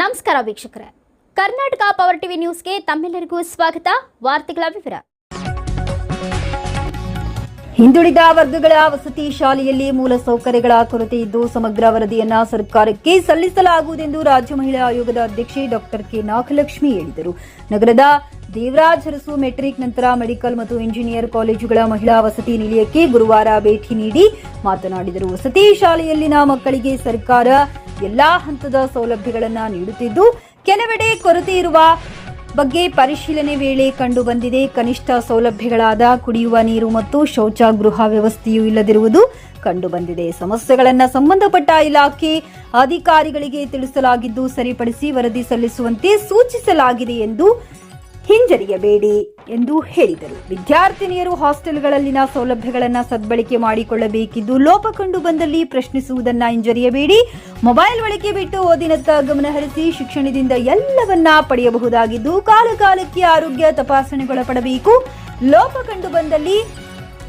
ನಮಸ್ಕಾರ ವೀಕ್ಷಕರೇ. Karnataka power TV ನ್ಯೂಸ್ಗೆ ತಮ್ಮೆಲ್ಲರಿಗೂ ಸ್ವಾಗತ. ವಾರ್ತೆಗಳ ವಿವರ. ಹಿಂದುಳಿದ ವರ್ಗಗಳ ವಸತಿ ಶಾಲೆಯಲ್ಲಿ ಮೂಲ ಸೌಕರ್ಯಗಳ ಕೊರತೆ ಇದ್ದು ಸಮಗ್ರ ವರದಿಯನ್ನ ಸರ್ಕಾರಕ್ಕೆ ಸಲ್ಲಿಸಲಾಗುವುದೆಂದು ರಾಜ್ಯ ಮಹಿಳಾ ಆಯೋಗದ ಅಧ್ಯಕ್ಷೆ ಡಾಕ್ಟರ್ ಕೆ ನಾಗಲಕ್ಷ್ಮಿ ಹೇಳಿದರು. ನಗರದ ದೇವರಾಜ್ ಅರಸು ಮೆಟ್ರಿಕ್ ನಂತರ ಮೆಡಿಕಲ್ ಮತ್ತು ಇಂಜಿನಿಯರ್ ಕಾಲೇಜುಗಳ ಮಹಿಳಾ ವಸತಿ ನಿಲಯಕ್ಕೆ ಗುರುವಾರ ಭೇಟಿ ನೀಡಿ ಮಾತನಾಡಿದರು. ವಸತಿ ಶಾಲೆಯಲ್ಲಿನ ಮಕ್ಕಳಿಗೆ ಸರ್ಕಾರ ಎಲ್ಲಾ ಹಂತದ ಸೌಲಭ್ಯಗಳನ್ನು ನೀಡುತ್ತಿದ್ದು, ಕೆಲವೆಡೆ ಕೊರತೆ ಇರುವ ಬಗ್ಗೆ ಪರಿಶೀಲನೆ ವೇಳೆ ಕಂಡುಬಂದಿದೆ. ಕನಿಷ್ಠ ಸೌಲಭ್ಯಗಳಾದ ಕುಡಿಯುವ ನೀರು ಮತ್ತು ಶೌಚಾಗೃಹ ವ್ಯವಸ್ಥೆಯೂ ಇಲ್ಲದಿರುವುದು ಕಂಡುಬಂದಿದೆ. ಸಮಸ್ಯೆಗಳನ್ನು ಸಂಬಂಧಪಟ್ಟ ಇಲಾಖೆ ಅಧಿಕಾರಿಗಳಿಗೆ ತಿಳಿಸಲಾಗಿದ್ದು, ಸರಿಪಡಿಸಿ ವರದಿ ಸಲ್ಲಿಸುವಂತೆ ಸೂಚಿಸಲಾಗಿದೆ ಎಂದು ಹಿಂಜರಿಯಬೇಡಿ ಎಂದು ಹೇಳಿದರು. ವಿದ್ಯಾರ್ಥಿನಿಯರು ಹಾಸ್ಟೆಲ್ಗಳಲ್ಲಿನ ಸೌಲಭ್ಯಗಳನ್ನು ಸದ್ಬಳಕೆ ಮಾಡಿಕೊಳ್ಳಬೇಕಿದ್ದು ಲೋಪ ಕಂಡು ಬಂದಲ್ಲಿ ಪ್ರಶ್ನಿಸುವುದನ್ನ ಹಿಂಜರಿಯಬೇಡಿ. ಮೊಬೈಲ್ ಬಳಕೆ ಬಿಟ್ಟು ಓದಿನತ್ತ ಗಮನ ಹರಿಸಿ ಶಿಕ್ಷಣದಿಂದ ಎಲ್ಲವನ್ನ ಪಡೆಯಬಹುದಾಗಿದ್ದು ಕಾಲಕಾಲಕ್ಕೆ ಆರೋಗ್ಯ ತಪಾಸಣೆಗೊಳಪಡಬೇಕು. ಲೋಪ ಕಂಡು ಬಂದಲ್ಲಿ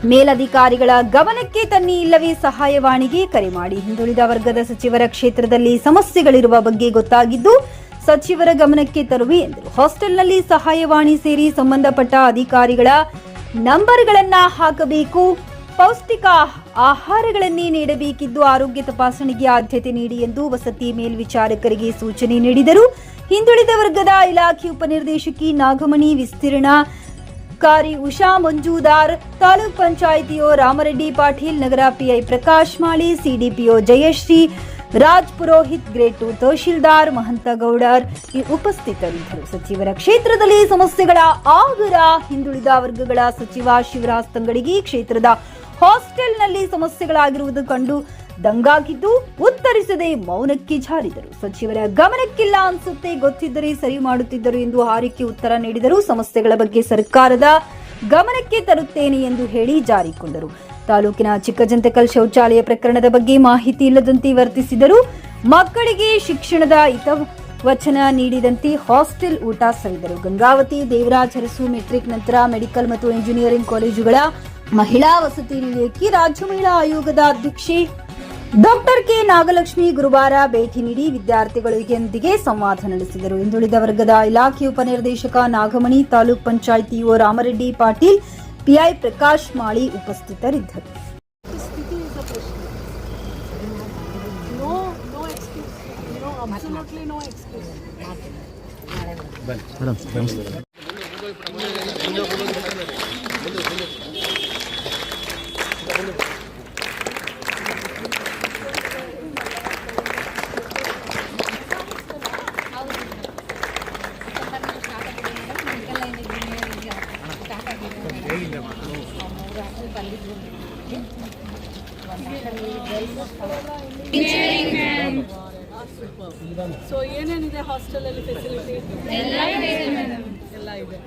ಮೇಲಧಿಕಾರಿಗಳ ಗಮನಕ್ಕೆ ತನ್ನಿ ಇಲ್ಲವೇ ಸಹಾಯವಾಣಿಗೆ ಕರೆ ಮಾಡಿ. ಹಿಂದುಳಿದ ವರ್ಗದ ಸಚಿವರ ಕ್ಷೇತ್ರದಲ್ಲಿ ಸಮಸ್ಯೆಗಳಿರುವ ಬಗ್ಗೆ ಗೊತ್ತಾಗಿದ್ದು ಸಚಿವರ ಗಮನಕ್ಕೆ ತರುವೆ ಎಂದರು. ಹಾಸ್ಟೆಲ್ನಲ್ಲಿ ಸಹಾಯವಾಣಿ ಸೇರಿ ಸಂಬಂಧಪಟ್ಟ ಅಧಿಕಾರಿಗಳ ನಂಬರ್ಗಳನ್ನ ಹಾಕಬೇಕು, ಪೌಷ್ಟಿಕ ಆಹಾರಗಳನ್ನೇ ನೀಡಬೇಕಿದ್ದು ಆರೋಗ್ಯ ತಪಾಸಣೆಗೆ ಆದ್ಯತೆ ನೀಡಿ ಎಂದು ವಸತಿ ಮೇಲ್ವಿಚಾರಕರಿಗೆ ಸೂಚನೆ ನೀಡಿದರು. ಹಿಂದುಳಿದ ವರ್ಗದ ಇಲಾಖೆ ಉಪನಿರ್ದೇಶಕಿ ನಾಗಮಣಿ, ವಿಸ್ತೀರ್ಣ ಕಾರಿ ಉಷಾ ಮಂಜುದಾರ್, ತಾಲೂಕ್ ಪಂಚಾಯಿತಿಯೋ ರಾಮರೆಡ್ಡಿ ಪಾಟೀಲ್, ನಗರ ಪಿಐ ಪ್ರಕಾಶ್ ಮಾಳಿ ಸಿಡಿಪಿಒ ಜಯಶ್ರೀ ರಾಜ್ ಪುರೋಹಿತ್, ಗ್ರೇಟು ತಹಶೀಲ್ದಾರ್ ಮಹಂತಗೌಡರ್ ಈ ಉಪಸ್ಥಿತರಿದ್ದರು. ಸಚಿವರ ಕ್ಷೇತ್ರದಲ್ಲಿ ಸಮಸ್ಯೆಗಳ ಆಗರ ಹಿಂದುಳಿದ ವರ್ಗಗಳ ಸಚಿವ ಶಿವರಾಜ್ ತಂಗಡಿಗಿ ಕ್ಷೇತ್ರದ ಹಾಸ್ಟೆಲ್ನಲ್ಲಿ ಸಮಸ್ಯೆಗಳಾಗಿರುವುದು ಕಂಡು ದಂಗಾಗಿದ್ದು ಉತ್ತರಿಸದೆ ಮೌನಕ್ಕೆ ಜಾರಿದರು. ಸಚಿವರ ಗಮನಕ್ಕಿಲ್ಲ ಅನ್ಸುತ್ತೆ, ಗೊತ್ತಿದ್ದರೆ ಸರಿ ಮಾಡುತ್ತಿದ್ದರು ಎಂದು ಹಾರಿಕೆ ಉತ್ತರ ನೀಡಿದರು ಸಮಸ್ಯೆಗಳ ಬಗ್ಗೆ ಸರ್ಕಾರದ ಗಮನಕ್ಕೆ ತರುತ್ತೇನೆ ಎಂದು ಹೇಳಿ ಜಾರಿಕೊಂಡರು. ತಾಲೂಕಿನ ಚಿಕ್ಕಜಂತಕಲ್ ಶೌಚಾಲಯ ಪ್ರಕರಣದ ಬಗ್ಗೆ ಮಾಹಿತಿ ಇಲ್ಲದಂತೆ ವರ್ತಿಸಿದರು ಮಕ್ಕಳಿಗೆ ಶಿಕ್ಷಣದ ಹಿತ ವಚನ ನೀಡಿದಂತೆ ಹಾಸ್ಟೆಲ್ ಊಟ ಸವಿದರು ಗಂಗಾವತಿ, ದೇವರಾಜ್ ಅರಸು ಮೆಟ್ರಿಕ್ ನಂತರ ಮೆಡಿಕಲ್ ಮತ್ತು ಇಂಜಿನಿಯರಿಂಗ್ ಕಾಲೇಜುಗಳ ಮಹಿಳಾ ವಸತಿ ನಿಲಯಕ್ಕೆ ರಾಜ್ಯ ಮಹಿಳಾ ಆಯೋಗದ ಅಧ್ಯಕ್ಷೆ ಡಾಕ್ಟರ್ ಕೆ ನಾಗಲಕ್ಷ್ಮಿ ಗುರುವಾರ ಭೇಟಿ ನೀಡಿ ವಿದ್ಯಾರ್ಥಿಗಳೊಂದಿಗೆ ಸಂವಾದ ನಡೆಸಿದರು. ಹಿಂದುಳಿದ ವರ್ಗದ ಇಲಾಖೆ ಉಪನಿರ್ದೇಶಕ ನಾಗಮಣಿ, ತಾಲೂಕ್ ಪಂಚಾಯಿತಿಒ ರಾಮರೆಡ್ಡಿ ಪಾಟೀಲ್ ಪಿಐ ಪ್ರಕಾಶ್ ಮಾಳಿ ಉಪಸ್ಥಿತರಿದ್ದರು. ಸ್ಥಿತಿ is a ಪ್ರಶ್ನೆ no no excuse no absolutely no excuse so ಏನೇನಿದೆ ಹಾಸ್ಟೆಲಲ್ಲಿ ಫೆಸಿಲಿಟಿ ಎಲ್ಲ ಇದೆ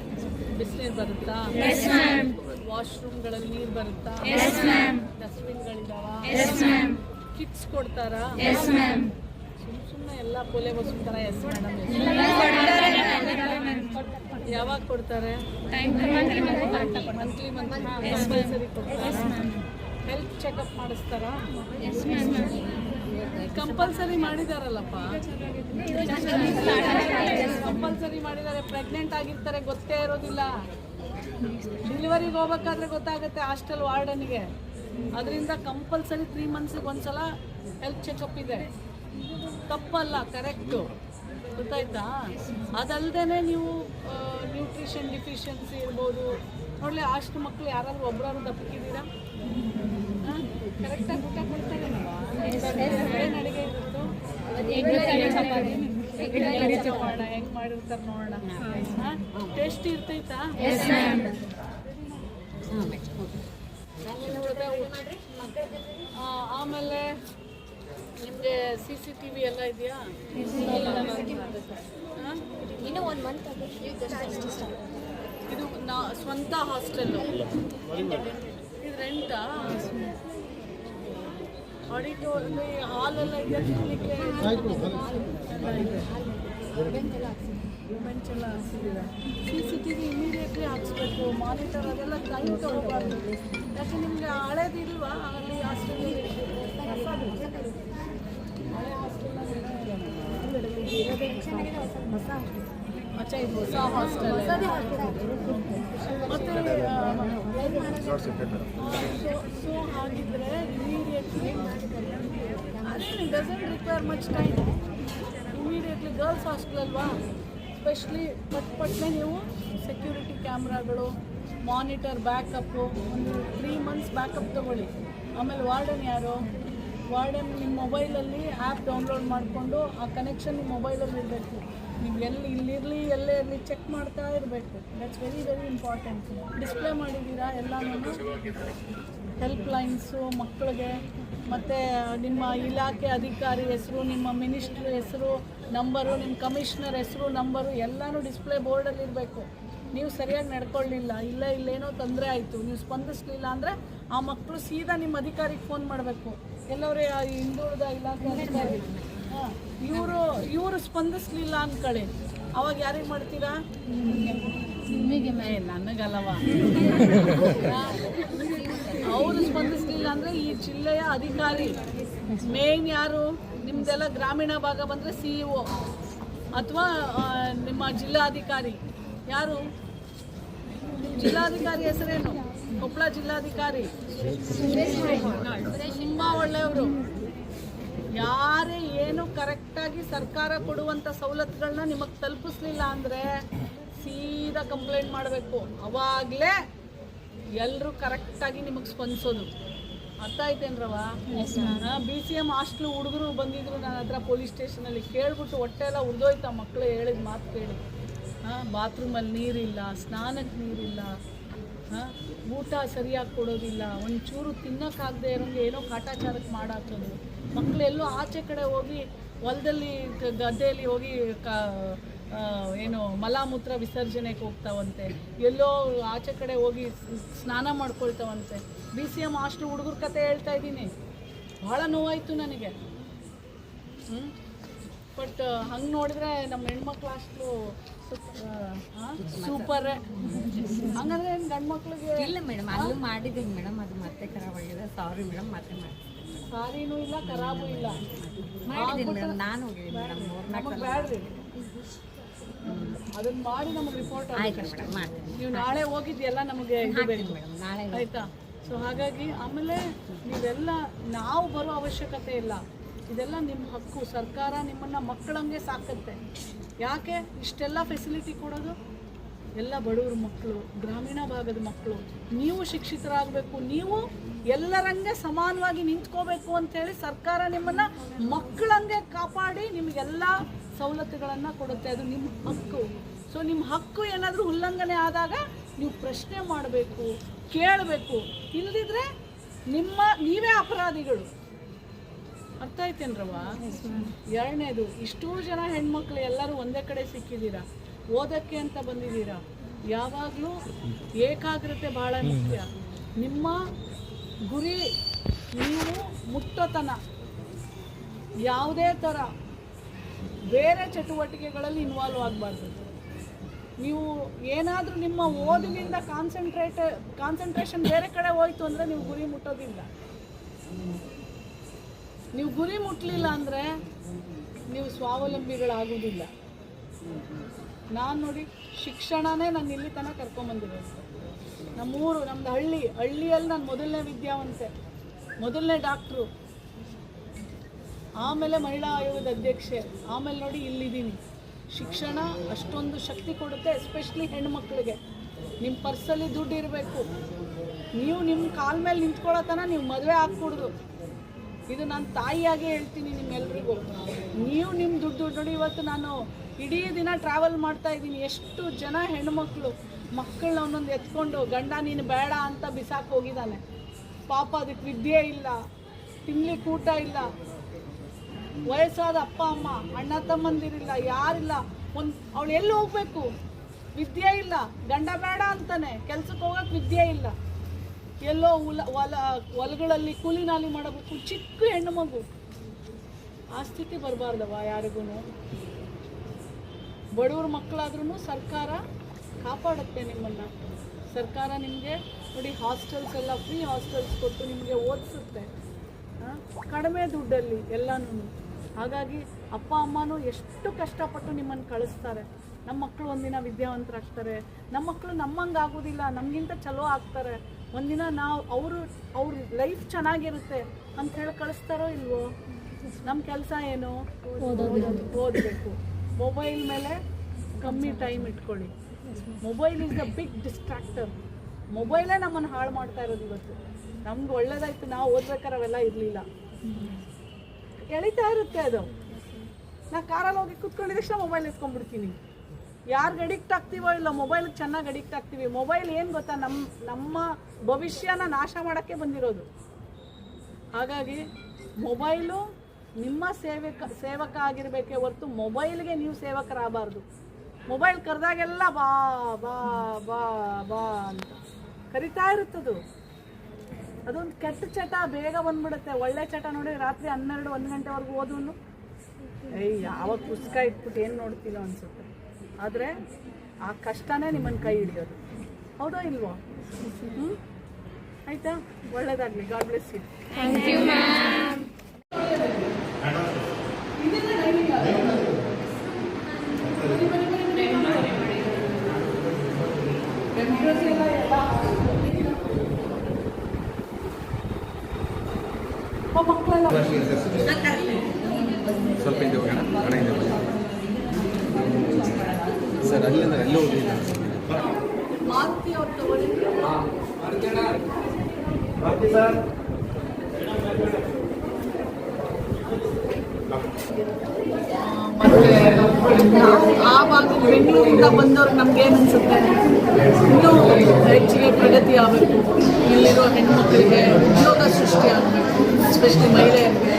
ಬಿಸಿನೀರು ಬರುತ್ತಾ ವಾಶ್ರೂಮ್ಗಳಲ್ಲಿ ನೀರು ಬರುತ್ತಾ? ಡಸ್ಟ್ಬಿನ್ಗಳಿದಾವ? ಕಿಟ್ಸ್ ಕೊಡ್ತಾರಾ? ಸುಮ್ ಸುಮ್ಮನೆ ಎಲ್ಲ ಪೋಲೆ ಥರ ಎಸ್ ಮೇಡಮ್ ಯಾವಾಗ ಕೊಡ್ತಾರೆ. ಮಂತ್ಲಿ ಮಂತ್ಲಿ ಕಂಪಲ್ಸರಿ ಕೊಡ್ತಾರೆ. ಹೆಲ್ತ್ ಚೆಕಪ್ ಮಾಡಿಸ್ತಾರಾ? ಕಂಪಲ್ಸರಿ ಮಾಡಿದಾರಲ್ಲಪ್ಪ. ಕಂಪಲ್ಸರಿ ಮಾಡಿದ್ದಾರೆ ಪ್ರೆಗ್ನೆಂಟ್ ಆಗಿರ್ತಾರೆ ಗೊತ್ತೇ ಇರೋದಿಲ್ಲ. ಡೆಲಿವರಿಗೆ ಹೋಗ್ಬೇಕಾದ್ರೆ ಗೊತ್ತಾಗುತ್ತೆ ಹಾಸ್ಟೆಲ್ ವಾರ್ಡನ್ಗೆ. ಅದರಿಂದ ಕಂಪಲ್ಸರಿ ತ್ರೀ ಮಂತ್ಸಿಗೆ ಒಂದ್ಸಲ ಹೆಲ್ತ್ ಚೆಕಪ್ ಇದೆ. ತಪ್ಪಲ್ಲ ಕರೆಕ್ಟು ಗೊತ್ತಾಯ್ತಾ? ಅದಲ್ಲದೆ ನೀವು ನ್ಯೂಟ್ರಿಷನ್ ಡಿಫಿಷಿಯನ್ಸಿ ಇರ್ಬೋದು. ನೋಡಲಿ ಅಷ್ಟು ಮಕ್ಕಳು ಯಾರಾದ್ರೂ ಒಬ್ಬರಾದ್ರು ದಪ್ಪಕ್ಕಿದ್ದೀರಾ ಕರೆಕ್ಟಾಗಿ ಊಟ ಕೊಡ್ತಾರೆ ಏನು ಅಡುಗೆ ಇರುತ್ತೋ ಮಾಡೋಣ ನೋಡೋಣ ಟೇಸ್ಟ್ ಇರ್ತೈತಾ ಆಮೇಲೆ ನಿಮಗೆ ಸಿ ಸಿ ಟಿ ವಿ ಎಲ್ಲ ಇದೆಯಾ ಇನ್ನು ಒಂದು ಇದು ನಾ ಸ್ವಂತ ಹಾಸ್ಟೆಲ್ ಇದು ರೆಂಟಾ ಆಡಿಟೋರಿಯಂ ಹಾಲೆಲ್ಲ ಇದೆಯಾ ತಿನ್ಲಿಕ್ಕೆ. ಬೆಂಚ್ ಎಲ್ಲ ಹಾಕ್ಸಿದ್ದೀರಾ C C T V immediately ಹಾಕ್ಸ್ಬೇಕು. Monitor ಅದೆಲ್ಲ ಟೈಮ್ ತಗೋಬಾರ್ದು. ಯಾಕೆ ನಿಮಗೆ ಹಳೇದು ಇಲ್ವಾ ಅಲ್ಲಿ? ಹಾಸ್ಟೆಲಲ್ಲಿ ಹಳೆ ಹಾಸ್ಟೆಲಲ್ಲಿ ಅಚ್ಚಾ ಇದು ಹೊಸ ಹಾಸ್ಟೆಲ್ ಮತ್ತೆ so immediately require much time immediately girls hostel ಅಲ್ವಾ? ಸ್ಪೆಷಲಿ ಪಟ್ ಪಟ್ನೆ ನೀವು ಸೆಕ್ಯೂರಿಟಿ ಕ್ಯಾಮ್ರಾಗಳು ಮಾನಿಟರ್ ಬ್ಯಾಕಪ್ಪು ಒಂದು ತ್ರೀ ಮಂತ್ಸ್ ಬ್ಯಾಕಪ್ ತೊಗೊಳ್ಳಿ. ಆಮೇಲೆ ವಾರ್ಡನ್ ಯಾರು? ವಾರ್ಡನ್ ನಿಮ್ಮ ಮೊಬೈಲಲ್ಲಿ ಆ್ಯಪ್ ಡೌನ್ಲೋಡ್ ಮಾಡಿಕೊಂಡು ಆ ಕನೆಕ್ಷನ್ ನಿಮ್ಮ ಮೊಬೈಲಲ್ಲಿ ಇರಬೇಕು ನೀವು ಎಲ್ಲಿ ಇಲ್ಲಿರಲಿ, ಎಲ್ಲೇ ಇರಲಿ ಚೆಕ್ ಮಾಡ್ತಾ ಇರಬೇಕು. That's very very important display ಮಾಡಿದ್ದೀರಾ ಎಲ್ಲನೂ? ಹೆಲ್ಪ್ ಲೈನ್ಸು ಮಕ್ಕಳಿಗೆ, ಮತ್ತು ನಿಮ್ಮ ಇಲಾಖೆ ಅಧಿಕಾರಿ ಹೆಸರು, ನಿಮ್ಮ ಮಿನಿಸ್ಟ್ರ್ ಹೆಸರು ನಂಬರು ನಿಮ್ಮ ಕಮಿಷ್ನರ್ ಹೆಸರು ನಂಬರು ಎಲ್ಲನೂ ಡಿಸ್ಪ್ಲೇ ಬೋರ್ಡಲ್ಲಿ ಇರಬೇಕು. ನೀವು ಸರಿಯಾಗಿ ನಡ್ಕೊಳ್ಳಿಲ್ಲ, ಇಲ್ಲ ಇಲ್ಲೇನೋ ತೊಂದರೆ ಆಯಿತು, ನೀವು ಸ್ಪಂದಿಸಲಿಲ್ಲ ಅಂದರೆ ಆ ಮಕ್ಕಳು ಸೀದಾ ನಿಮ್ಮ ಅಧಿಕಾರಿಗೆ ಫೋನ್ ಮಾಡಬೇಕು. ಎಲ್ಲವರೇ ಹಿಂದುಳಿದ ಇಲಾಖೆ ಇವರು ಇವರು ಸ್ಪಂದಿಸಲಿಲ್ಲ ಅಂದ್ಕೊಳ್ಳಿ ಅವಾಗ ಯಾರಿಗೆ ಮಾಡ್ತೀರಾ? ನಿಮಗೆ ಮೇ ನನಗಲ್ಲವ? ಅವರು ಸ್ಪಂದಿಸ್ಲಿಲ್ಲ ಅಂದರೆ ಈ ಜಿಲ್ಲೆಯ ಅಧಿಕಾರಿ ಮೇನ್ ಯಾರು? ನಿಮ್ದೆಲ್ಲ ಗ್ರಾಮೀಣ ಭಾಗ ಬಂದರೆ ಸಿ ಇ ಒ ಅಥವಾ ನಿಮ್ಮ ಜಿಲ್ಲಾಧಿಕಾರಿ. ಯಾರು? ಜಿಲ್ಲಾಧಿಕಾರಿ ಹೆಸರೇನು? ಕೊಪ್ಪಳ ಜಿಲ್ಲಾಧಿಕಾರಿ. ತುಂಬ ಒಳ್ಳೆಯವರು. ಯಾರೇ ಏನು ಕರೆಕ್ಟಾಗಿ ಸರ್ಕಾರ ಕೊಡುವಂಥ ಸವಲತ್ತುಗಳನ್ನ ನಿಮಗೆ ತಲುಪಿಸ್ಲಿಲ್ಲ ಅಂದರೆ ಸೀದಾ ಕಂಪ್ಲೇಂಟ್ ಮಾಡಬೇಕು. ಅವಾಗಲೇ ಎಲ್ಲರೂ ಕರೆಕ್ಟಾಗಿ ನಿಮಗೆ ಸ್ಪಂದಿಸೋದು. ಅರ್ಥ ಆಯ್ತೇನ್ರವ ಬಿ ಸಿ ಎಂ ಹಾಸ್ಟ್ಲು ಹುಡುಗರು ಬಂದಿದ್ರು ನನ್ನ ಹತ್ರ ಪೊಲೀಸ್ ಸ್ಟೇಷನಲ್ಲಿ ಕೇಳ್ಬಿಟ್ಟು ಹೊಟ್ಟೆ ಎಲ್ಲ ಉರಿದೋಯ್ತು ಆ ಮಕ್ಕಳು ಹೇಳಿದ ಮಾತು ಕೇಳಿ. ಹಾಂ ಬಾತ್ರೂಮಲ್ಲಿ ನೀರಿಲ್ಲ ಸ್ನಾನಕ್ಕೆ ನೀರಿಲ್ಲ ಹಾಂ ಊಟ ಸರಿಯಾಗಿ ಕೊಡೋದಿಲ್ಲ ಒಂಚೂರು ತಿನ್ನೋಕ್ಕಾಗದೆ ಇರೋಂಗೆ ಏನೋ ಕಾಟಾಚಾರಕ್ಕೆ ಮಾಡಾಕೋದು ಮಕ್ಕಳು ಎಲ್ಲೋ ಆಚೆ ಕಡೆ ಹೋಗಿ ಹೊಲದಲ್ಲಿ ಗದ್ದೆಯಲ್ಲಿ ಹೋಗಿ ಕ ಏನು ಮಲಾಮೂತ್ರ ವಿಸರ್ಜನೆಗೆ ಹೋಗ್ತಾವಂತೆ. ಎಲ್ಲೋ ಆಚೆ ಕಡೆ ಹೋಗಿ ಸ್ನಾನ ಮಾಡ್ಕೊಳ್ತಾವಂತೆ. ಬಿ ಸಿ ಎಂ ಅಷ್ಟು ಹುಡುಗರ ಕತೆ ಹೇಳ್ತಾ ಇದ್ದೀನಿ. ಭಾಳ ನೋವಾಯಿತು ನನಗೆ. ಹ್ಞೂ ಬಟ್ ಹಂಗೆ ನೋಡಿದ್ರೆ ನಮ್ಮ ಹೆಣ್ಮಕ್ಳು ಅಷ್ಟು ಸೂಪರ್. ಹಂಗಂದ್ರೆ ಗಂಡ್ಮಕ್ಳಿಗೆ ಗಂಡು ಮಕ್ಳಿಗೆ ಇಲ್ಲ ಮೇಡಮ್, ಅಲ್ಲೂ ಮಾಡಿದ್ದೀನಿ ಮೇಡಮ್, ಅದು ಮತ್ತೆ ಖರಾಬ್ ಆಗಿದೆ. ಸಾರಿ ಮೇಡಮ್, ಮತ್ತೆ ಮಾಡಿ ಸಾರಿನೂ ಇಲ್ಲ ಖರಾಬು ಇಲ್ಲ. ಮಾಡಿದ್ದೀನಿ ನಾನು ಬ್ಯಾಡ್ರಿ. ಅದನ್ನ ಮಾಡಿ ನಮಗೆ ರಿಪೋರ್ಟ್ ಆಯ್ತು ನೀವು ನಾಳೆ ಹೋಗಿದ್ಯಲ್ಲ ನಮಗೆ ನಾಳೆ ಆಯ್ತಾ? ಸೊ ಹಾಗಾಗಿ ಆಮೇಲೆ ನೀವೆಲ್ಲ ನಾವು ಬರೋ ಅವಶ್ಯಕತೆ ಇಲ್ಲ. ಇದೆಲ್ಲ ನಿಮ್ಮ ಹಕ್ಕು. ಸರ್ಕಾರ ನಿಮ್ಮನ್ನ ಮಕ್ಕಳಂಗೆ ಸಾಕತ್ತೆ. ಯಾಕೆ? ಇಷ್ಟೆಲ್ಲ ಫೆಸಿಲಿಟಿ ಕೊಡೋದು? ಎಲ್ಲ ಬಡವ್ರ ಮಕ್ಕಳು, ಗ್ರಾಮೀಣ ಭಾಗದ ಮಕ್ಕಳು, ನೀವು ಶಿಕ್ಷಿತರಾಗಬೇಕು, ನೀವು ಎಲ್ಲರಂಗೆ ಸಮಾನವಾಗಿ ನಿಂತ್ಕೋಬೇಕು ಅಂತೇಳಿ ಸರ್ಕಾರ ನಿಮ್ಮನ್ನ ಮಕ್ಕಳಂಗೆ ಕಾಪಾಡಿ ನಿಮಗೆಲ್ಲ ಸವಲತ್ತುಗಳನ್ನು ಕೊಡುತ್ತೆ. ಅದು ನಿಮ್ಮ ಹಕ್ಕು. ಸೊ ನಿಮ್ಮ ಹಕ್ಕು ಏನಾದರೂ ಉಲ್ಲಂಘನೆ ಆದಾಗ ನೀವು ಪ್ರಶ್ನೆ ಮಾಡಬೇಕು, ಕೇಳಬೇಕು. ಇಲ್ಲದಿದ್ರೆ ನಿಮ್ಮ, ನೀವೇ ಅಪರಾಧಿಗಳು. ಅರ್ಥ ಐತೇನ್ರವ ಎರಡನೇದು, ಇಷ್ಟೂ ಜನ ಹೆಣ್ಮಕ್ಳು ಎಲ್ಲರೂ ಒಂದೇ ಕಡೆ ಸಿಕ್ಕಿದ್ದೀರಾ? ಓದಕ್ಕೆ ಅಂತ ಬಂದಿದ್ದೀರಾ? ಯಾವಾಗಲೂ ಏಕಾಗ್ರತೆ ಭಾಳ ಮುಖ್ಯ. ನಿಮ್ಮ ಗುರಿ ನೀವು ಮುಟ್ಟತನ. ಯಾವುದೇ ಥರ ಬೇರೆ ಚಟುವಟಿಕೆಗಳಲ್ಲಿ ಇನ್ವಾಲ್ವ್ ಆಗಬಾರ್ದು. ನೀವು ಏನಾದರೂ ನಿಮ್ಮ ಓದಿನಿಂದ ಕಾನ್ಸಂಟ್ರೇಟ್ ಕಾನ್ಸಂಟ್ರೇಷನ್ ಬೇರೆ ಕಡೆ ಹೋಯ್ತು ಅಂದರೆ ನೀವು ಗುರಿ ಮುಟ್ಟೋದಿಲ್ಲ. ನೀವು ಗುರಿ ಮುಟ್ಟಲಿಲ್ಲ ಅಂದರೆ ನೀವು ಸ್ವಾವಲಂಬಿಗಳಾಗೋದಿಲ್ಲ ನಾನು ನೋಡಿ ಶಿಕ್ಷಣನೇ ನಾನು ಇಲ್ಲಿ ತನಕ ಕರ್ಕೊಂಬಂದಿರೋದು ನಮ್ಮೂರು ನಮ್ಮದು ಹಳ್ಳಿ, ಹಳ್ಳಿಯಲ್ಲಿ ನಾನು ಮೊದಲನೇ ವಿದ್ಯಾವಂತೆ, ಮೊದಲನೇ ಡಾಕ್ಟ್ರು. ಆಮೇಲೆ ಮಹಿಳಾ ಆಯೋಗದ ಅಧ್ಯಕ್ಷೆ, ಆಮೇಲೆ ನೋಡಿ ಇಲ್ಲಿದ್ದೀನಿ. ಶಿಕ್ಷಣ ಅಷ್ಟೊಂದು ಶಕ್ತಿ ಕೊಡುತ್ತೆ ಎಸ್ಪೆಷಲಿ ಹೆಣ್ಮಕ್ಳಿಗೆ. ನಿಮ್ಮ ಪರ್ಸಲ್ಲಿ ದುಡ್ಡು ಇರಬೇಕು. ನೀವು ನಿಮ್ಮ ಕಾಲ ಮೇಲೆ ನಿಂತ್ಕೊಳ್ಳೋತನ ನೀವು ಮದುವೆ ಹಾಕ್ಕೊಡ್ದು ಇದು ನಾನು ತಾಯಿಯಾಗೇ ಹೇಳ್ತೀನಿ ನಿಮ್ಮೆಲ್ರಿಗೂ. ನೀವು ನಿಮ್ಮ ದುಡ್ಡು ನೋಡಿ ಇವತ್ತು ನಾನು ಇಡೀ ದಿನ ಟ್ರಾವೆಲ್ ಮಾಡ್ತಾ ಇದ್ದೀನಿ. ಎಷ್ಟು ಜನ ಹೆಣ್ಮಕ್ಳು, ಮಕ್ಕಳನ್ನ ಒಂದೊಂದು ಎತ್ಕೊಂಡು, ಗಂಡ ನೀನು ಬೇಡ ಅಂತ ಬಿಸಾಕ್ ಹೋಗಿದ್ದಾನೆ. ಪಾಪ ಅದಕ್ಕೆ ವಿದ್ಯೆ ಇಲ್ಲ ತಿನ್ಲಿಕ್ಕೆ ಊಟ ಇಲ್ಲ. ವಯಸ್ಸಾದ ಅಪ್ಪ, ಅಮ್ಮ, ಅಣ್ಣ, ತಮ್ಮಂದಿರಿಲ್ಲ, ಯಾರಿಲ್ಲ. ಒಂದು ಅವಳು ಎಲ್ಲಿ ಹೋಗ್ಬೇಕು? ವಿದ್ಯೆ ಇಲ್ಲ. ಗಂಡ ಬೇಡ ಅಂತಾನೆ. ಕೆಲ್ಸಕ್ಕೆ ಹೋಗಕ್ಕೆ ವಿದ್ಯೆ ಇಲ್ಲ. ಎಲ್ಲೋ ಉಲ ಹೊಲ ಹೊಲಗಳಲ್ಲಿ ಕೂಲಿನಾಲಿ ಮಾಡಬೇಕು. ಚಿಕ್ಕ ಹೆಣ್ಣು ಮಗು. ಆ ಸ್ಥಿತಿ ಬರಬಾರ್ದವ ಯಾರಿಗೂ ಬಡವ್ರ ಮಕ್ಕಳಾದ್ರೂ ಸರ್ಕಾರ ಕಾಪಾಡುತ್ತೆ ನಿಮ್ಮನ್ನು. ಸರ್ಕಾರ ನಿಮಗೆ ನೋಡಿ ಹಾಸ್ಟೆಲ್ಸ್ ಎಲ್ಲ ಫ್ರೀ ಹಾಸ್ಟೆಲ್ಸ್ ಕೊಟ್ಟು ನಿಮಗೆ ಓದಿಸುತ್ತೆ. ಕಡಿಮೆ ದುಡ್ಡಲ್ಲಿ ಎಲ್ಲನೂ ಹಾಗಾಗಿ ಅಪ್ಪ ಅಮ್ಮನೂ ಎಷ್ಟು ಕಷ್ಟಪಟ್ಟು ನಿಮ್ಮನ್ನು ಕಳಿಸ್ತಾರೆ. ನಮ್ಮ ಮಕ್ಕಳು ಒಂದಿನ ವಿದ್ಯಾವಂತರಾಗ್ತಾರೆ. ನಮ್ಮ ಮಕ್ಕಳು ನಮ್ಮಂಗೆ ಆಗೋದಿಲ್ಲ ನಮಗಿಂತ ಚಲೋ ಆಗ್ತಾರೆ. ಒಂದಿನ ನಾವು ಅವರು ಅವ್ರ ಲೈಫ್ ಚೆನ್ನಾಗಿರುತ್ತೆ ಅಂತ ಹೇಳಿ ಕಳಿಸ್ತಾರೋ ಇಲ್ವೋ? ನಮ್ಮ ಕೆಲಸ ಏನು? ಓದಬೇಕು. ಮೊಬೈಲ್ ಮೇಲೆ ಕಮ್ಮಿ ಟೈಮ್ ಇಟ್ಕೊಳ್ಳಿ. Mobile is a big distractor ಮೊಬೈಲೇ ನಮ್ಮನ್ನು ಹಾಳು ಮಾಡ್ತಾ ಇರೋದು ಇವತ್ತು. ನಮ್ಗೆ ಒಳ್ಳೇದಾಯ್ತು, ನಾವು ಓದ್ಬೇಕಾರೆ ಅವೆಲ್ಲ ಇರಲಿಲ್ಲ. ಎಳಿತಾ ಇರುತ್ತೆ ಅದು. ನಾ ಕಾರಲ್ಲಿ ಹೋಗಿ ಕುತ್ಕೊಂಡಿದ ತಕ್ಷಣ ಮೊಬೈಲ್ ಎತ್ಕೊಂಡ್ಬಿಡ್ತೀನಿ. ಯಾರಿಗೆ ಅಡಿಕ್ಟ್ ಆಗ್ತೀವೋ ಇಲ್ಲ ಮೊಬೈಲ್ಗೆ ಚೆನ್ನಾಗಿ ಅಡಿಕ್ಟ್ ಆಗ್ತೀವಿ. ಮೊಬೈಲ್ ಏನು ಗೊತ್ತಾ ನಮ್ಮ ನಮ್ಮ ಭವಿಷ್ಯನ ನಾಶ ಮಾಡೋಕ್ಕೆ ಬಂದಿರೋದು. ಹಾಗಾಗಿ ಮೊಬೈಲು ನಿಮ್ಮ ಸೇವಕ ಸೇವಕ ಆಗಿರಬೇಕೇ ಹೊರತು ಮೊಬೈಲ್ಗೆ ನೀವು ಸೇವಕರಾಗಬಾರ್ದು. ಮೊಬೈಲ್ ಕರೆದಾಗೆಲ್ಲ ಬಾ ಬಾ ಬಾ ಬಾ ಅಂತ ಕರಿತಾ ಇರುತ್ತದು. ಅದೊಂದು ಕೆಟ್ಟ ಚಟ ಬೇಗ ಬಂದ್ಬಿಡುತ್ತೆ. ಒಳ್ಳೆ ಚಟ ನೋಡಿ ರಾತ್ರಿ ಹನ್ನೆರಡು, ಒಂದು ಗಂಟೆವರೆಗೂ ಓದೋನು. ಏಯ್ ಯಾವ ಪುಸ್ತಕ ಇಟ್ಬಿಟ್ಟು ಏನು ನೋಡ್ತಿಲ್ಲ ಅನಿಸುತ್ತೆ. ಆದರೆ ಆ ಕಷ್ಟನೇ ನಿಮ್ಮನ್ನು ಕೈ ಹಿಡಿಯೋದು. ಹೌದಾ ಇಲ್ವೋ? ಹ್ಞೂ ಆಯಿತಾ? ಒಳ್ಳೇದಾಗಲಿ. ಗಾಡ್ ಬ್ಲೆಸ್ ಯು ಸ್ವಲ್ಪ ಹಿಂದೆ ಹೋಗೋಣ. ಹಣ ಹಿಂದೆ ಸರ್ ಅಲ್ಲಿಂದ ಎಲ್ಲೋ ಹೋಗಿಲ್ಲ ಆವಾಗ ಬೆಂಗಳೂರಿಂದ ಬಂದವ್ರಿಗೆ ನಮ್ಗೆ ಏನು ಅನ್ಸುತ್ತೆ? ಇನ್ನೂ ಹೆಚ್ಚಿಗೆ ಪ್ರಗತಿ ಆಗಬೇಕು. ಇಲ್ಲಿರೋ ಹೆಣ್ಮಕ್ಳಿಗೆ ಎಸ್ಪೆಷಲಿ ಮಹಿಳೆಯರಿಗೆ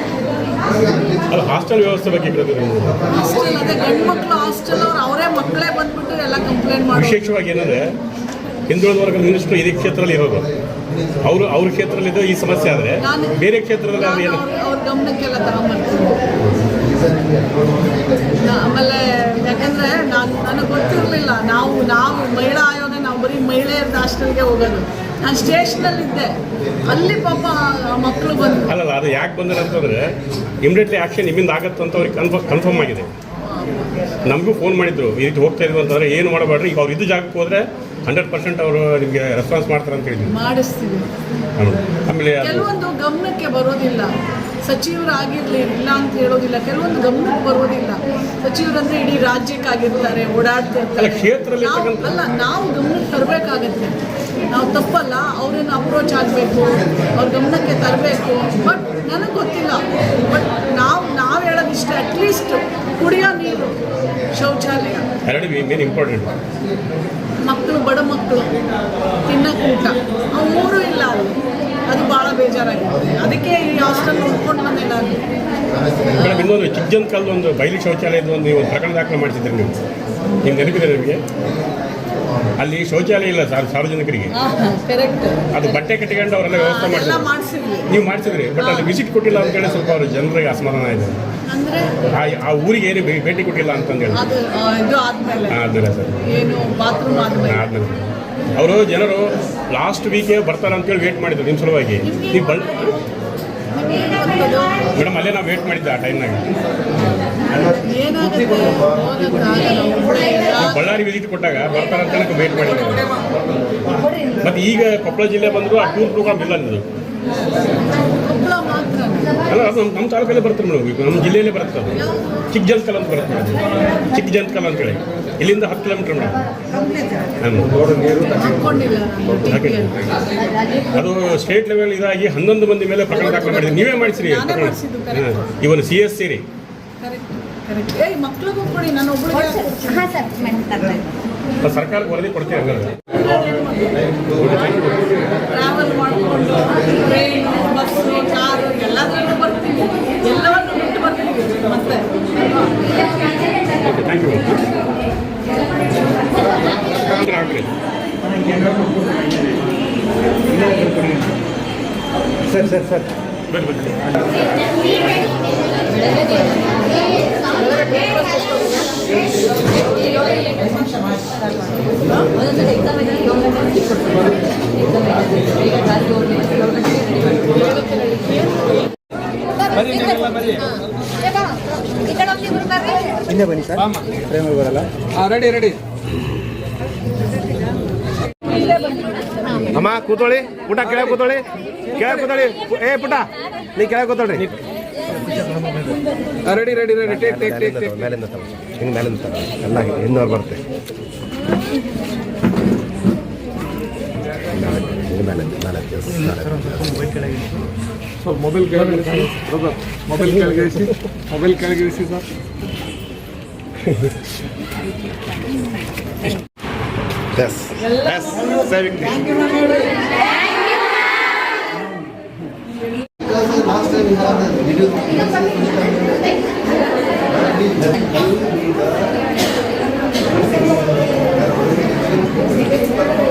ಅದು ಹಾಸ್ಟೆಲ್ ವ್ಯವಸ್ಥೆ ಬಗ್ಗೆ ಹಾಸ್ಟೆಲ್ ಅದೇ ಗಂಡು ಮಕ್ಕಳು ಹಾಸ್ಟೆಲ್ ಅವ್ರು ಅವರೇ ಮಕ್ಕಳೇ ಬಂದ್ಬಿಟ್ಟು ಎಲ್ಲ ಕಂಪ್ಲೇಂಟ್ ಮಾಡಿ ವಿಶೇಷವಾಗಿ ಏನಂದ್ರೆ ಹಿಂದುಳಿದ ವರ್ಗದ ಮಿನಿಸ್ಟರ್ ಇದೇ ಕ್ಷೇತ್ರದಲ್ಲಿ ಇರೋದು. ಅವರು ಅವ್ರ ಕ್ಷೇತ್ರದಲ್ಲಿ ಈ ಸಮಸ್ಯೆ ಆದರೆ ಬೇರೆ ಕ್ಷೇತ್ರದಲ್ಲಿ ಅವ್ರು ಏನು? ಅವ್ರ ಗಮನಕ್ಕೆಲ್ಲ ತಗೊಂಬರ್ತೀನಿ. ಆಮೇಲೆ ಯಾಕಂದ್ರೆ ನಾನು ನನಗೆ ಗೊತ್ತಿರಲಿಲ್ಲ. ನಾವು ನಾವು ಮಹಿಳಾ ಆಯೋಗ ನಾವು ಬರೀ ಮಹಿಳೆಯರ ಹಾಸ್ಟೆಲ್ಗೆ ಹೋಗೋದು. ನಾನು ಸ್ಟೇಷನಲ್ಲಿ ಇದ್ದೆ ಅಲ್ಲಿ ಪಾಪ ಮಕ್ಕಳು ಬಂದು ಅಲ್ಲಲ್ಲ ಅದು ಯಾಕೆ ಬಂದ್ರೆ ಅಂತಂದ್ರೆ ಇಮಿಡಿಯೇಟ್ಲಿ ಆಕ್ಷನ್ ನಿಮ್ಮಿಂದ ಆಗತ್ತೆ ಅಂತ ಅವ್ರಿಗೆ ಕನ್ಫರ್ಮ್ ಕನ್ಫರ್ಮ್ ಆಗಿದೆ. ನಮಗೂ ಫೋನ್ ಮಾಡಿದ್ರು ಈ ರೀತಿ ಹೋಗ್ತಾ ಇದ್ವಿ ಅಂತಂದ್ರೆ ಏನು ಮಾಡಬೇಡ್ರಿ? ಈಗ ಅವ್ರು ಇದು ಜಾಗಕ್ಕೆ ಹೋದ್ರೆ ಹಂಡ್ರೆಡ್ ಪರ್ಸೆಂಟ್ ಅವರು ನಿಮಗೆ ರೆಸ್ಪಾನ್ಸ್ ಮಾಡ್ತಾರೆ ಅಂತ ಹೇಳಿದ್ವಿ ಮಾಡಿಸ್ತೀವಿ. ಆಮೇಲೆ ಕೆಲವೊಂದು ಗಮನಕ್ಕೆ ಬರೋದಿಲ್ಲ. ಸಚಿವರಾಗಿರ್ಲಿ ಇಲ್ಲ ಅಂತ ಹೇಳೋದಿಲ್ಲ. ಕೆಲವೊಂದು ಗಮನಕ್ಕೆ ಬರೋದಿಲ್ಲ. ಸಚಿವರಂದ್ರೆ ಇಡೀ ರಾಜ್ಯಕ್ಕಾಗಿರ್ತಾರೆ ಓಡಾಡ್ತಿರ್ತಾರೆ. ಅಲ್ಲ ನಾವು ಗಮನಕ್ಕೆ ತರಬೇಕಾಗತ್ತೆ. ನಾವು ತಪ್ಪಲ್ಲ ಅವ್ರನ್ನ ಅಪ್ರೋಚ್ ಆಗಬೇಕು ಅವ್ರ ಗಮನಕ್ಕೆ ತರಬೇಕು. ಬಟ್ ನನಗೆ ಗೊತ್ತಿಲ್ಲ. ಬಟ್ ನಾವು ನಾವು ಹೇಳೋದಿಷ್ಟೇ ಅಟ್ಲೀಸ್ಟ್ ಕುಡಿಯೋ ನೀರು ಶೌಚಾಲಯ. ಎರಡು ಮೇನ್ ಇಂಪಾರ್ಟೆಂಟ್ ಮಕ್ಕಳು ಬಡ ಮಕ್ಕಳು ತಿನ್ನಕ್ಕೆ ಊಟ. ಅವು ಮೂರು ಇಲ್ಲ ಅಲ್ಲಿ. ಅದು ಭಾಳ ಬೇಜಾರಾಗಿದೆ. ಅದಕ್ಕೆ ಈ ಹಾಸ್ಟೆಲ್ ನೋಡ್ಕೊಂಡು ಬಂದೆ ನಾನು. ಮೇಡಮ್ ಇನ್ನೊಂದು ಚಿಕ್ಕಜನ್ ಕಾಲದ ಒಂದು ಬಯಲು ಶೌಚಾಲಯದ ಒಂದು ನೀವು ಪ್ರಕರಣ ದಾಖಲೆ ಮಾಡಿಸಿದ್ರಿ ನೀವು. ನಿಮ್ಗೆ ನೆನಪಿದೆ ನಿಮಗೆ? ಅಲ್ಲಿ ಶೌಚಾಲಯ ಇಲ್ಲ ಸರ್ ಸಾರ್ವಜನಿಕರಿಗೆ. ಅದು ಬಟ್ಟೆ ಕಟ್ಟಿಕೊಂಡು ಅವರೆಲ್ಲ ವ್ಯವಸ್ಥೆ ಮಾಡಿದ್ರು. ನೀವು ಮಾಡಿಸಿದ್ರಿ ಬಟ್ ಅಲ್ಲಿ ವಿಸಿಟ್ ಕೊಟ್ಟಿಲ್ಲ ಅಂತ ಹೇಳಿ ಸ್ವಲ್ಪ ಅವರು ಜನರಿಗೆ ಅಸಮಾಧಾನ ಇದೆ. ಆ ಊರಿಗೆ ಏನು ಭೇಟಿ ಕೊಟ್ಟಿಲ್ಲ ಅಂತಂದೇಳಿ ಆದಮೇಲೆ. ಸರ್. ಆದ್ಮೇಲೆ. ಅವರು ಜನರು ಲಾಸ್ಟ್ ವೀಕೆ ಬರ್ತಾರೆ ಅಂತೇಳಿ ವೇಟ್ ಮಾಡಿದ್ರು ನಿಮ್ಮ ಸಲುವಾಗಿ. ನೀವು ಬಲ್ ಮೇಡಮ್ ಅಲ್ಲೇ ನಾವು ವೇಟ್ ಮಾಡಿದ್ದೆ ಆ ಟೈಮ್ನಾಗ ಬಳ್ಳಾರಿ ವಿಸಿಟ್ ಕೊಟ್ಟಾಗ ಬರ್ತಾರೆ ಅಂತ ವೇಟ್ ಮಾಡಿದ್ರು. ಮತ್ತೆ ಈಗ ಕೊಪ್ಪಳ ಜಿಲ್ಲೆ ಬಂದ್ರು ಆ ಟೂರ್ ಪ್ರೋಗ್ರಾಮ್ ಇಲ್ಲ ನಿಮ್ದು ಅಲ್ಲ ಅದು ನಮ್ಮ ತಾಲೂಕಲ್ಲೇ ಬರುತ್ತೆ ಮೇಡಮ್. ಈಗ ನಮ್ಮ ಜಿಲ್ಲೆಯಲ್ಲೇ ಬರುತ್ತೆ ಅದು. ಚಿಕ್ಕ ಜಂತ್ಕಲ್ ಅಂತ ಬರುತ್ತೆ ಅದು. ಚಿಕ್ಕ ಜಂತ್ಕಲ್ ಅಂತೇಳಿ. ಇಲ್ಲಿಂದ ಹತ್ತು ಕಿಲೋಮೀಟರ್ ಮೇಡಮ್. ಅದು ಸ್ಟೇಟ್ ಲೆವೆಲ್ ಇದಾಗಿ ಹನ್ನೊಂದು ಮಂದಿ ಮೇಲೆ ಪ್ರಕರಣ ದಾಖಲೆ ಮಾಡಿದ್ರಿ. ನೀವೇ ಮಾಡಿಸಿರಿ ಪ್ರಕರಣ. ಇವನು ಸಿ ಎಸ್ ಸೇರಿ. ಕರೆಕ್ಟ್ ಏಯ್ ಮಕ್ಳಿಗೂ ಕೊಡಿ ನಾನು ಒಬ್ಬಳಿಗೆ ಹಾಂ ಸರ್ ಮೇಡಮ್ ತರ್ತಾ ಸರ್ಕಾರಕ್ಕೆ ವರದಿ ಕೊಡ್ತೀವಿ ಹಂಗಾದ್ರೆ. ಟ್ರಾವೆಲ್ ಮಾಡಿಕೊಂಡು ಟ್ರೈನು ಬಸ್ಸು ಕಾರು ಎಲ್ಲದರಲ್ಲೂ ಬರ್ತೀವಿ ಎಲ್ಲವನ್ನು ಬಿಟ್ಟು ಬರ್ತೀವಿ ಮತ್ತೆ. Thank you sir sir sir. ಬನ್ನಿ ಬನ್ನಿ ಬನ್ನಿ ನೀವೆಲ್ಲ ಬನ್ನಿ ಈ ಕಡೆ ಹೋಗಿ ಹಿಂದೆ ಬನ್ನಿ ಸರ್. ಫ್ರೇಮಲ್ಲಿ ಬರಲ್ಲ. Ready ready. ಅಮ್ಮ ಕೂತೋಳಿ. ಪುಟ ಕೆಳಗೆ ಕೂತೋಳಿ. ಕೆಳಗೆ ಕೂತೋಳಿ. ಏ ಪುಟ. ನೀ ಕೆಳಗೆ ಕೂತೋಳ್ರಿ. Ready ready ready. Take take take take. ಮೇಲಿಂದ ತಗೋ. ಹಿಂಗೆ ಮೇಲಿಂದ ತಗೋ. ಎಲ್ಲ ಇನ್ನೂರು ಬರುತ್ತೆ. ಮೇಲಿಂದ ಮೇಲೆ ಸ್ವಲ್ಪ ಮೊಬೈಲ್ ಕೆಳಗೆ ಮೊಬೈಲ್ ಕೆಳಗೆ ಇರಿಸಿ ಮೊಬೈಲ್ ಕೆಳಗೆ ಇರಿಸಿ sir yes yes saving Thank